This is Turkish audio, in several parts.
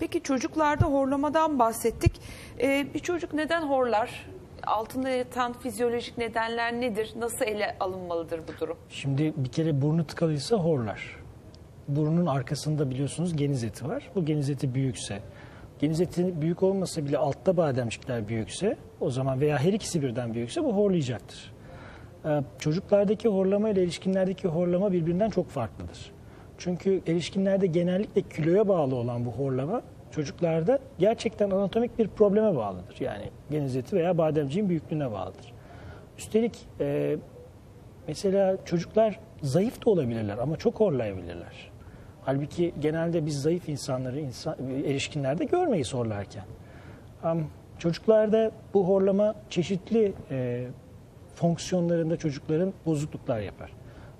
Peki çocuklarda horlamadan bahsettik. Ee, bir çocuk neden horlar? Altında yatan fizyolojik nedenler nedir? Nasıl ele alınmalıdır bu durum? Şimdi bir kere burnu tıkalıysa horlar. Burnun arkasında biliyorsunuz geniz eti var. Bu geniz eti büyükse, geniz eti büyük olmasa bile altta bademcikler büyükse o zaman veya her ikisi birden büyükse bu horlayacaktır. Ee, Çocuklardaki horlama ile erişkinlerdeki horlama birbirinden çok farklıdır. Çünkü erişkinlerde genellikle kiloya bağlı olan bu horlama çocuklarda gerçekten anatomik bir probleme bağlıdır. Yani geniz eti veya bademciğin büyüklüğüne bağlıdır. Üstelik e, Mesela çocuklar zayıf da olabilirler ama çok horlayabilirler. Halbuki genelde biz zayıf insanları insan, erişkinlerde görmeyiz horlarken. Am, Çocuklarda bu horlama çeşitli e, fonksiyonlarında çocukların bozukluklar yapar.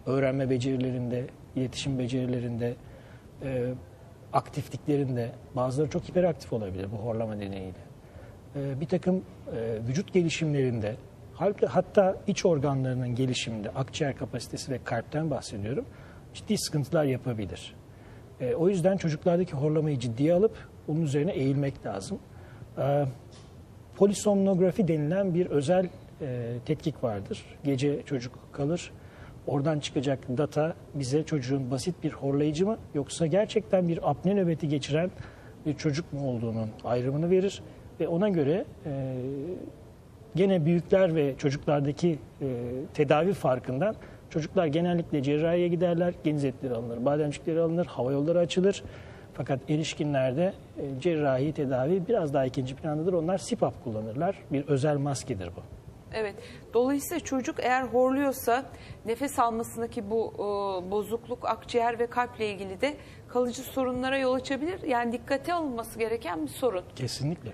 Öğrenme becerilerinde, iletişim becerilerinde, e, aktifliklerinde bazıları çok hiperaktif olabilir bu horlama nedeniyle. E, bir takım e, vücut gelişimlerinde hatta, iç organlarının gelişiminde akciğer kapasitesi ve kalpten bahsediyorum ciddi sıkıntılar yapabilir. E, o yüzden çocuklardaki horlamayı ciddiye alıp onun üzerine eğilmek lazım. E, polisomnografi denilen bir özel e, tetkik vardır. Gece çocuk kalır. Oradan çıkacak data bize çocuğun basit bir horlayıcı mı yoksa gerçekten bir apne nöbeti geçiren bir çocuk mu olduğunun ayrımını verir ve ona göre e, gene büyükler ve çocuklardaki e, tedavi farkından çocuklar genellikle cerrahiye giderler, geniz etleri alınır, bademcikleri alınır, hava yolları açılır. Fakat erişkinlerde e, cerrahi tedavi biraz daha ikinci plandadır. Onlar SIPAP kullanırlar. Bir özel maskedir bu. Evet. Dolayısıyla çocuk eğer horluyorsa nefes almasındaki bu e, bozukluk akciğer ve kalple ilgili de kalıcı sorunlara yol açabilir. Yani dikkate alınması gereken bir sorun. Kesinlikle.